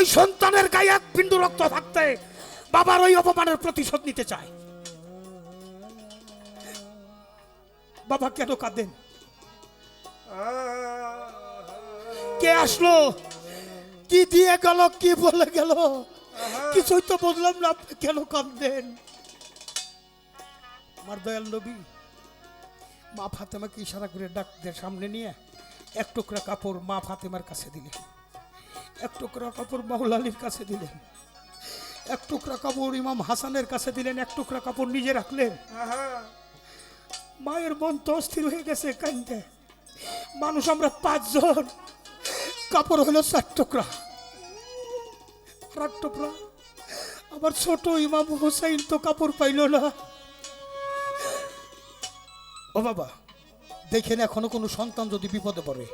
ওই সন্তানের গায়ে এক বিন্দু রক্ত থাকতে বাবার ওই অপমানের প্রতিশোধ নিতে চায়। বাবা কেন কাঁদেন? কে আসলো? কি দিয়ে গেল? কি বলে গেল? কিছুই তো বললাম না কেন কাঁদেন আমার দয়াল নবী, মা ফাতেমাকে ইশারা করে ডাকদের সামনে নিয়ে এক টুকরা কাপড় মা ফাতেমার কাছে দিলেন। এক টুকরা কাপড় মাহুলালির কাছে দিলেন। এক টুকরা কাপড় ইমাম হাসানের কাছে দিলেন, এক টুকরা কাপড় নিজে রাখলেন। মায়ের মন তো অস্থির হয়ে গেছে কান্দে মানুষ আমরা পাঁচজন। কাপড় হলো চার টুকরা। টুকরা। আমার ছোট ইমাম হুসাইন তো কাপড় পাইল না। ও বাবা, দেখেন এখনও কোনো সন্তান যদি বিপদে পড়ে,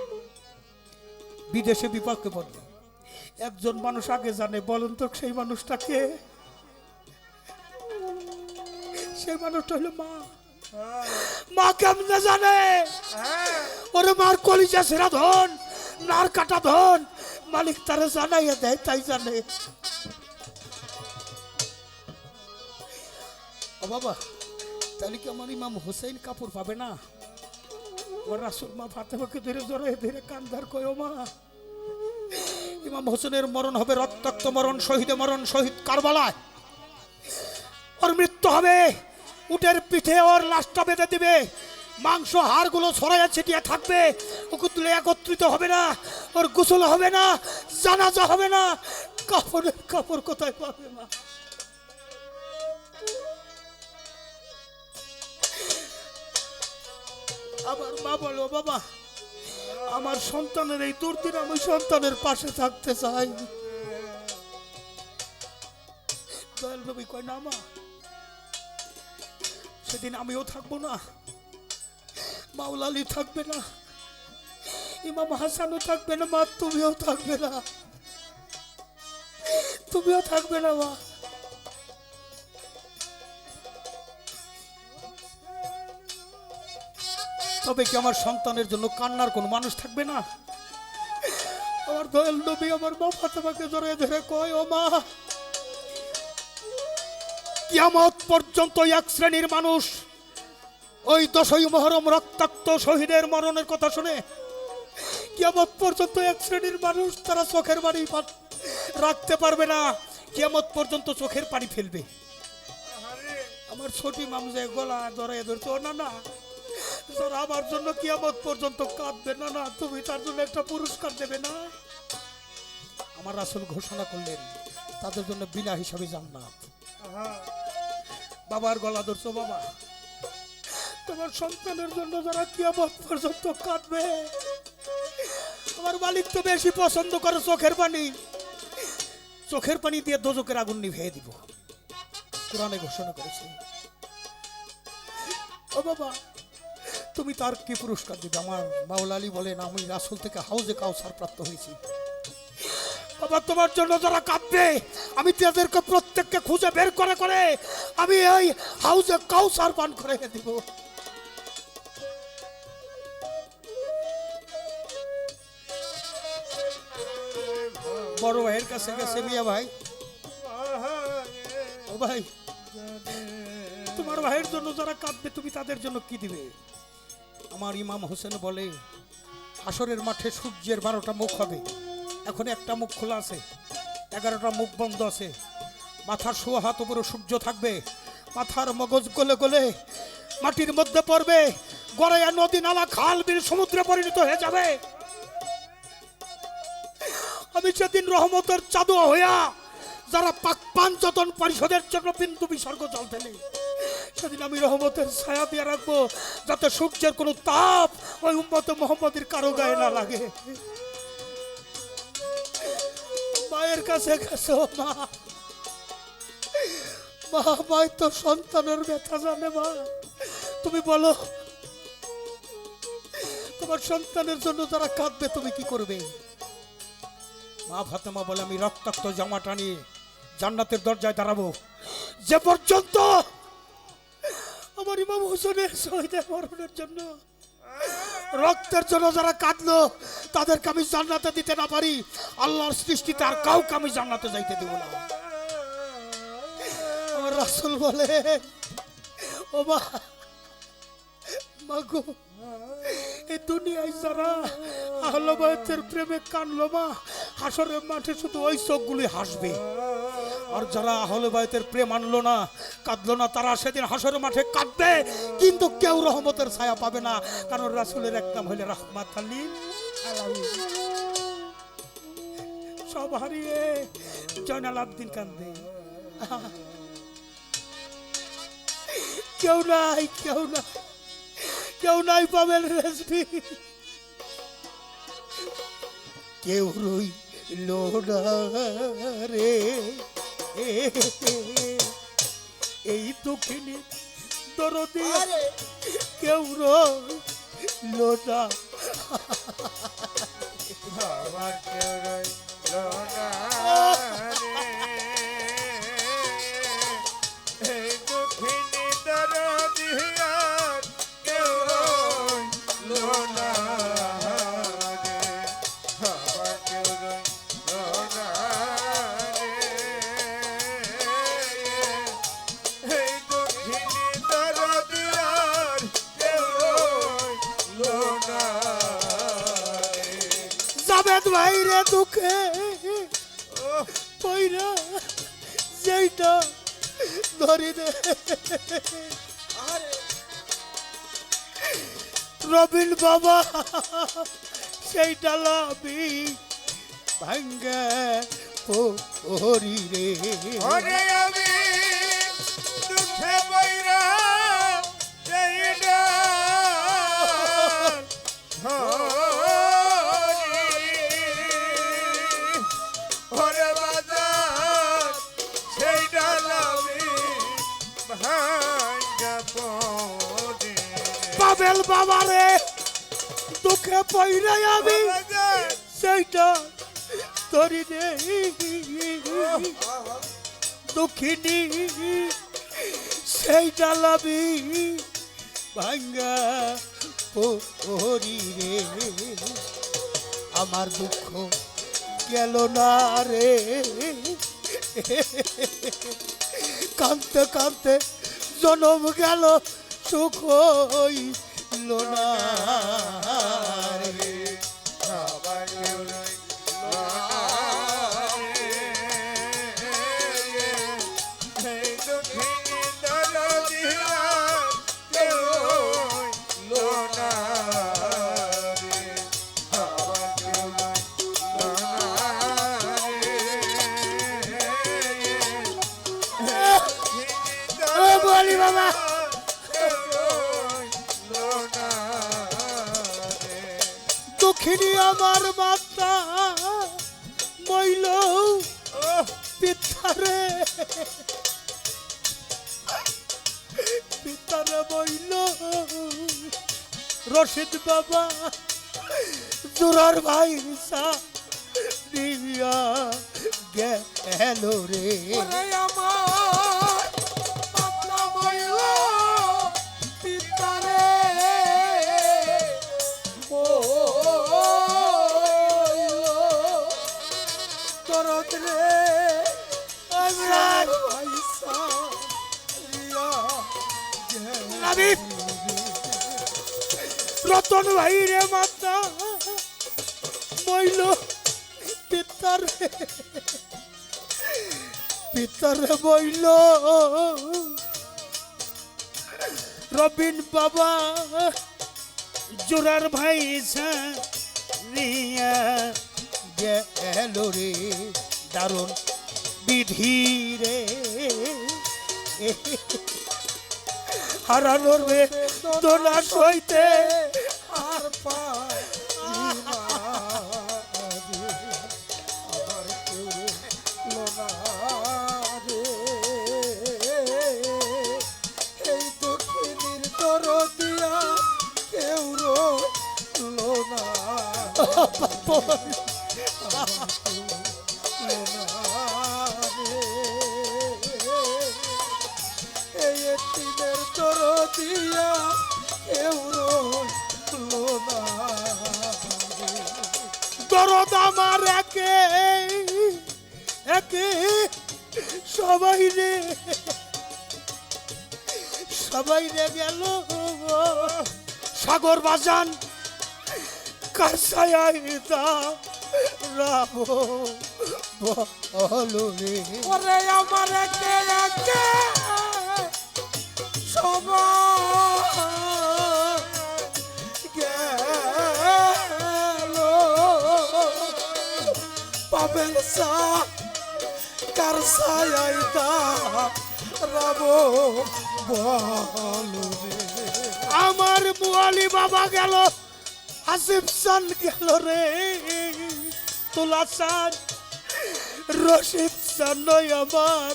বিদেশে বিপদে পড়বে। একজন মানুষ আগে জানে, বলুন তো সেই মানুষটাকে সেই মানুষটা হলো মা। মা কেমনে জানে? ওরে মার কলিজা সেরা ধন, নার কাটা ধন, মালিক তারা জানাইয়া দেয়, তাই জানে। ও বাবা, তাহলে কি আমার ইমাম হোসেন কাপড় পাবে না? ওর রাসুল মা ফাতেমাকে ধরে ধরে ধরে কান্দার কয় মা। ইমাম হোসেনের মরণ হবে, রক্তাক্ত মরণ, শহীদে মরণ, শহীদ কারবালায়। ওর মৃত্যু হবে, উটের পিঠে ওর লাশটা বেঁধে দিবে, মাংস হাড়গুলো ছড়াইয়া ছিটিয়ে থাকবে একত্রিত হবে না, ওর গোসল হবে না, জানাজা হবে না কাপড়ের কাপড় কোথায় পাবে মা? আবার মা বলো, বাবা আমার সন্তানের এই দুর্দিন আমি সন্তানের পাশে থাকতে চাই। না মা, সেদিন আমিও থাকব না মাওলালি থাকবে না, ইমাম হাসানও থাকবে না, মা, তুমিও থাকবে না, তুমিও থাকবে না মা। তবে কি আমার সন্তানের জন্য কান্নার কোনো মানুষ থাকবে না? আমার দয়াল নবী, আমার মা ফাতেমাকে ধরে ধরে কয়, ও মা, কিয়ামত পর্যন্ত এক শ্রেণির মানুষ ওই দশই মহরম রক্তাক্ত শহীদের মরণের কথা শুনে কিয়ামত পর্যন্ত এক শ্রেণির মানুষ তারা চোখের বাড়ি রাখতে পারবে না। কিয়ামত পর্যন্ত চোখের পানি ফেলবে। আমার ছোটি মামজে গলা ধরে ধরছে, ও না না আমার জন্য কিয়ামত পর্যন্ত কাঁদবে না না, তুমি তার জন্য একটা পুরস্কার দেবে না। আমার ঘোষণা করলেন, তাদের জন্য বিনা হিসাবে বাবার গলা ধরছো বাবা। তোমার সন্তানের জন্য যারা কিয়ামত পর্যন্ত কাঁদবে, আমার মালিক তো বেশি পছন্দ করে চোখের পানি। চোখের পানি দিয়ে দোজকের আগুন নিভিয়ে দিব। কোরআনে ঘোষণা করেছে, ও বাবা তুমি তার কি পুরস্কার দিবে? আমার মাওলা আলী বলেন, আমি রাসুল থেকে হাউজে কাউসার প্রাপ্ত হয়েছি। বাবা, তোমার জন্য যারা কাঁদবে, আমি তাদেরকে প্রত্যেককে খুঁজে বের করে করে আমি এই হাউজে কাউসার পান করে দিব। বড় ভাইয়ের কাছে গেছে মিয়া ভাই। ও ভাই, তোমার ভাইয়ের জন্য যারা কাঁদবে, তুমি তাদের জন্য কি দিবে? আমার ইমাম হোসেন বলে হাসরের মাঠে সূর্যের বারোটা মুখ হবে। এখন একটা মুখ খোলা আছে, এগারোটা মুখ বন্ধ আছে। মাথার শোয়া হাত উপরে সূর্য থাকবে, মাথার মগজ গলে গলে মাটির মধ্যে পড়বে, গড়াইয়া নদী নালা খাল বিল সমুদ্রে পরিণত হয়ে যাবে। আমি সেদিন রহমতের চাদু হইয়া যারা পাক পাঞ্চতন পরিষদের জন্য বিন্দু বিসর্গ জল ফেলে সেদিন আমি রহমতের ছায়া দিয়ে রাখব, যাতে সূর্যের কোনো তাপ ওই উম্মত মোহাম্মদের কারও গায়ে না লাগে। মায়ের কাছে গেছো, মা? মা তো সন্তানের ব্যথা জানে, মা। তুমি বলো, তোমার সন্তানের জন্য যারা কাঁদবে, তুমি কি করবে? মা ফাতেমা বলে, আমি রক্তাক্ত জামাটা নিয়ে জান্নাতের দরজায় দাঁড়াবো। যে পর্যন্ত আমার ইমাম হোসেনের শহীদের মরণের জন্য। রক্তের জন্য যারা কাঁদলো, তাদেরকে আমি জান্নাতে দিতে না পারি। আল্লাহর সৃষ্টিতে আর কাউকে আমি জান্নাতে যাইতে দেব না। আমার রাসুল বলে, ও মা, মাগো, এই দুনিয়ায় যারা আহলো বায়তের প্রেমে কানলো মা, হাসরের মাঠে শুধু ওই চোখগুলি হাসবে। আর যারা আহলে বায়তের প্রেম আনলো না, কাঁদলো না, তারা সেদিন হাসরের মাঠে কাঁদবে। কিন্তু কেউ রহমতের ছায়া পাবে না, কারণ রাসুলের এক নাম হলে রহমাত সব হারিয়ে জয়নাল আবদিন কান্দে কেউ নাই কেউ নাই কেউ নাই পাবেন রেসপি। কেউ রই রে। এই দক্ষিণে দরদি কেউ লোটা আমার কেউ না। জাবেদ ভাই রে দুঃখে। পইরা যেইটা ধরি দে রবিন বাবা, সেইটা লাভি ভাঙ্গে পরি রে পাবেল বাবা রে দুঃখে পইরা আমি। সেইটা ধরি দে দুঃখিনী, সেইটা লাভি ভাঙ্গা পরি রে। আমার দুঃখ গেল না রে। কানতে কানতে জনম গেল সুখ হইল না। রশিদ বাবা জোরার ভাই রিসা দিয়া গেল রে। আমার। রতন ভাই রে মাতা। মইল পিতার পিতার বইল রবিন বাবা, জোরার ভাই রিয়া গেল রে। দারুণ বিধি রে। হারানোর দোলা সইতে এতিমের তোর দিয়া এউরো দরদ একে সবাই রে সবাই রে গেল সাগর বাজান কারসায় দা বলো রে। ওরে আমার একে একে সবাই গেল। পাবেন সা কার সায়াই বলো রে। আমার মুয়ালি বাবা গেল। আসিফ চান গেল রে। তোলা চান রশিদ নয় আমার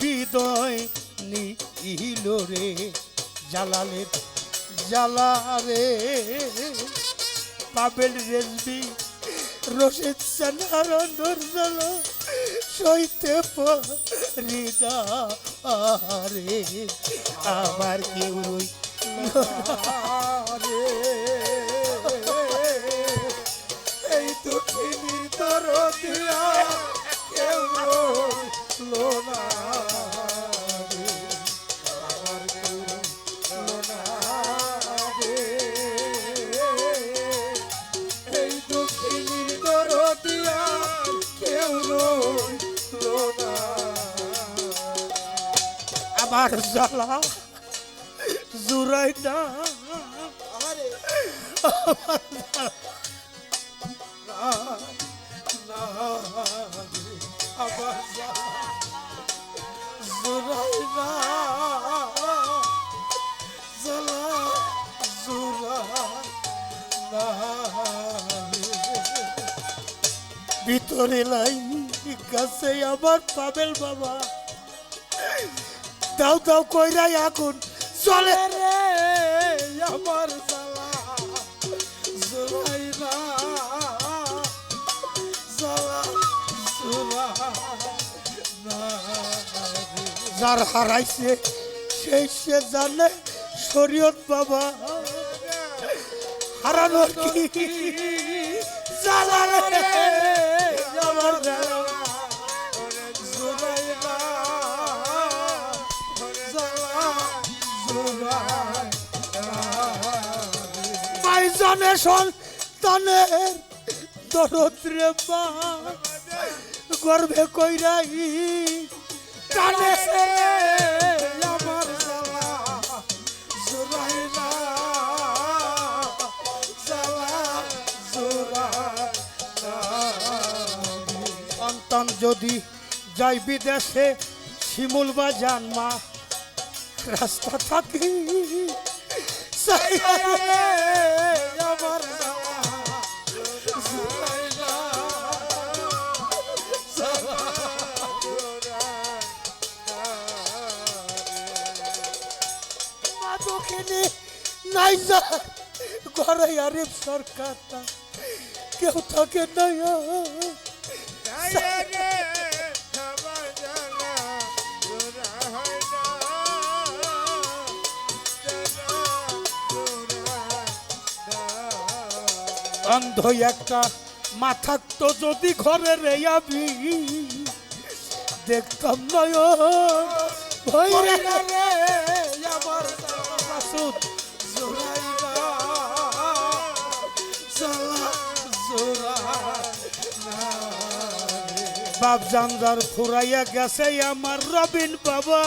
হৃদয় নিল রে। জালালের জালা রে। পাবেল রেজবি, রশিদ চান আর নূর সইতে পারিদা রে। আমার কেউ রই আমার দুঃখিনীর দরদিয়া না আমার আবার। ভিতরে লাই কাছে আমার পাবেল বাবা দাও দাও কইরাই আগুন চলে রে যার হারাইছে সেই সে জানে শরীয়ত বাবা। হারানোর কি সন্তানের দরদ্রে মা গর্ভে কইরাই টানে সন্তান যদি যাই বিদেশে শিমুল বা জানমা রাস্তা থাকি দক্ষিণে নাই যা ঘরে আরিফ সরকারটা কেউ থাকে নাই অন্ধ একটা মা থাকতো যদি ঘরে রে আমি দেখতাম নয় ভয় রে মাসুদ বাপ জানদার ফুরাইয়া গেছে আমার রবিন বাবা।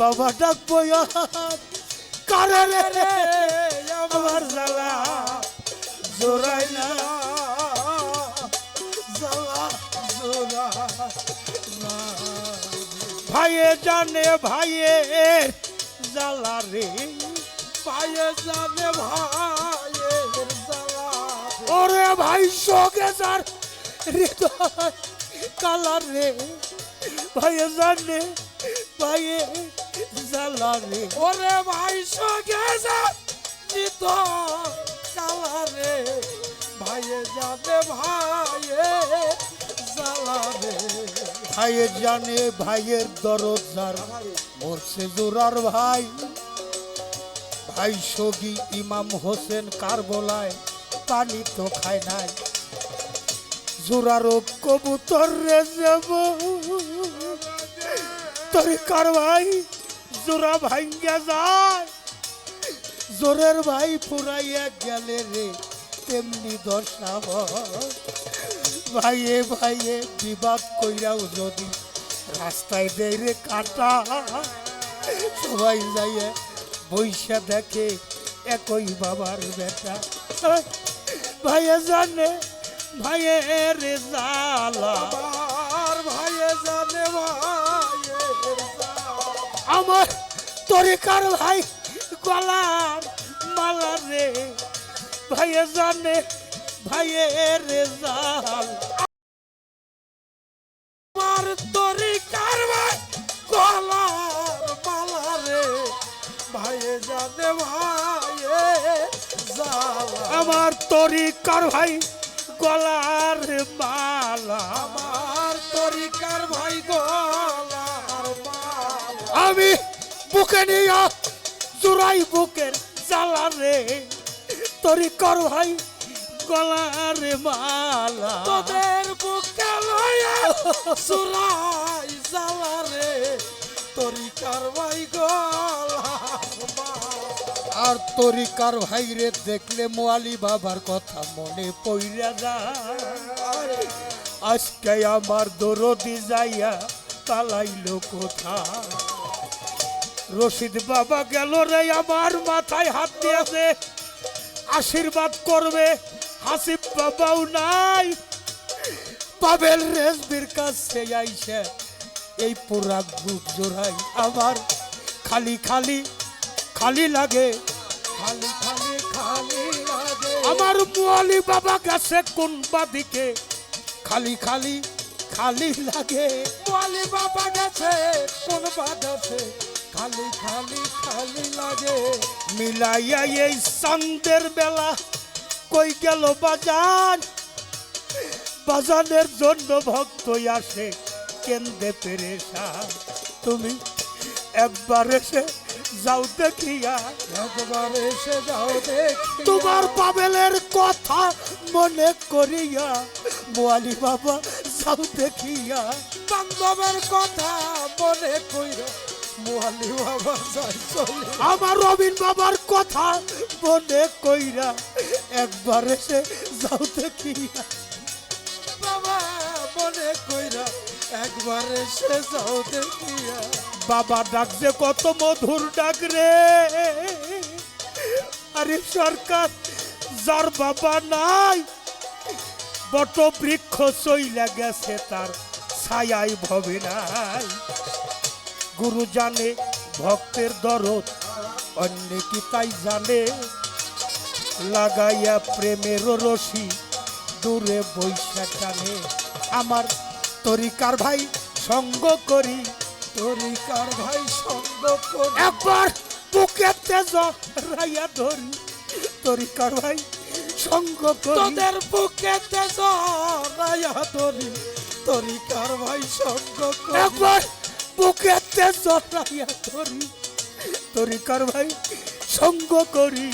বাবা ডাকবো কারে রে রে আমার জ্বালা। জোড়াই না। ভাইয়ে জানে ভাইয়ে জ্বালা রে। পায়ে জানে ভাইয়ের জ্বালা। ওরে ভাই শোকে যার হৃদয়, কালার রে ভাইয়ে জানে, ভাইয়ে জ্বালা রে। ওরে ভাই, সঙ্গে জিত কালারে ভাইয়ে যাবে ভাইয়ে জ্বালাবে ভাইয়ে জানে, ভাইয়ের দরদ যার মরছে জোরার ভাই। ভাই সগি ইমাম হোসেন কার বলায় পানি তো খায় নাই। জোরারো কবুতর রে যাব। তোর কার ভাই? জোরা ভাঙ্গা যায়। জোরের ভাই ফুরাইয়া গেলে রে, তেমনি দশা। ভাইয়ে ভাইয়ে বিবাদ কইরাও যদি রাস্তায় দেয় রে কাটা। সবাই যাইয়ে বৈশা দেখে একই বাবার বেটা। ভাইয়া জানে ভাইয়ে রে জালা। ভাইয়ে জানে আমার তরিকার ভাই গলার মালা রে? ভাইয়ে জানে ভাইয়ে রে জাল। আমার তরিকার ভাই গলার মালা রে? ভাইয়ে জানে ভাইয়ে জ্বালা আমার তরিকার ভাই গলার মালা, আমার তরিকার ভাই গলার মালা। আমি বুকে নিয়ে জোড়াই বুকের জ্বালা রে, তরিকার ভাই গলার মালা। তোদের বুকে লয়া সুরাই জ্বালা রে, তরিকার ভাই মালা আর তরিকার ভাই রে, দেখলে মোয়ালি বাবার কথা মনে পইরা যায়। আজকে আমার দরদি যাইয়া পালাইলো কোথা রশিদ বাবা গেল রে, আমার মাথায় হাত দিয়েছে। আশীর্বাদ করবে, হাসিব বাবাও নাই। পাবেল রেজবির কাছে আইসে, এই পুরা গ্রুপ জোড়াই আমার। খালি খালি খালি লাগে আমার মুয়ালি বাবা গেছে কোন বাদিকে? খালি খালি খালি লাগে। বলি বাবা গেছে কোন বাজাছে খালি খালি খালি লাগে। মিলাইয়া এই চান্দের বেলা কই গেল বাজার? বাজানের জন্য ভক্ত আসে কেন্দ্রে পেরেশা তুমি একবার এসে যাও দেখিয়া। একবার এসে যাও দেখি তোমার পাবেলের কথা মনে করিয়া মোয়ালি বাবা যাও দেখিয়া। বান্ধবের কথা মনে কইরা বাবা যাই চলে। আমার রবিন বাবার কথা মনে কইরা একবার এসে যাও দেখিয়া। বাবা মনে কইরা একবার এসে যাও দেখিয়া। বাবা ডাক যে কত মধুর ডাক রে। আরে সরকার, যার বাবা নাই, বট বৃক্ষ চইলা গেছে তার ছায়াই ভবে নাই। গুরু জানে ভক্তের দরদ, অন্য কি তাই জানে? লাগাইয়া প্রেমের রশি দূরে বৈশা আমার তরিকার ভাই সঙ্গ করি তরিকার ভাই সঙ্গ একবার বুকেতে জড়াইয়া ধরি। তরিকার ভাই সঙ্গ করি। তোদের বুকেতে জড়াইয়া ধরি। তরিকার ভাই সঙ্গ করে। একবার বুকেতে জড়াইয়া ধরি। তরিকার ভাই সঙ্গ করি।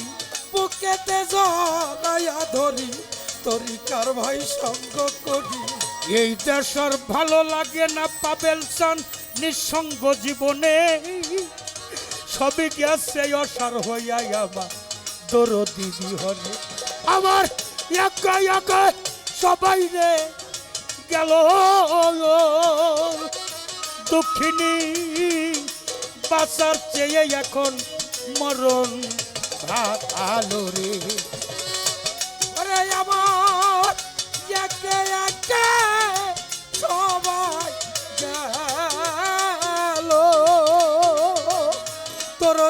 বুকেতে জড়াইয়া ধরি। তরিকার ভাই সঙ্গ করি। এই দেশের ভালো লাগে না পাবেল সান নিঃসঙ্গ জীবনে সবই গেছে অসার হইয়া আমার দরদি বিহনে। আমার একা একা সবাই রে গেল। দক্ষিণী বাঁচার চেয়ে এখন মরণ ভালো রে।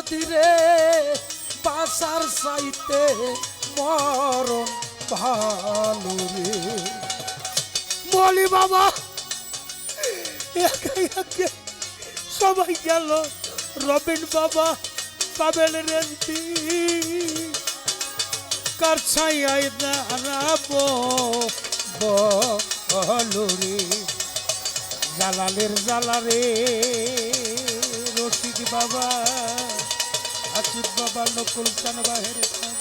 তীরে পাশার সাইতে মরণ ভালো রে। বলি বাবা একে একে সবাই গেল। রবিন বাবা, পাবেল রেন্টি। কার ছাই দাঁড়াবো বলো রে? জালালের জালারে রশিদ বাবা। আসিফ বাবা নকুল চান বাহের চান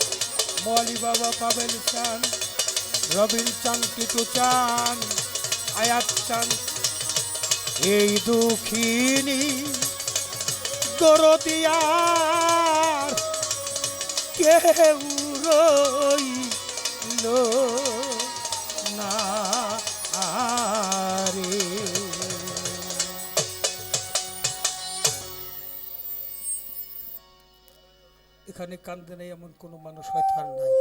মলি বাবা পাবেল চান রবিন চান টিটু চান, আয়াত চান। এই দুঃখিনী দরদিয়ার কেউ রইল এখানে কান্দে নেই এমন কোনো মানুষ হয়তো আর নাই।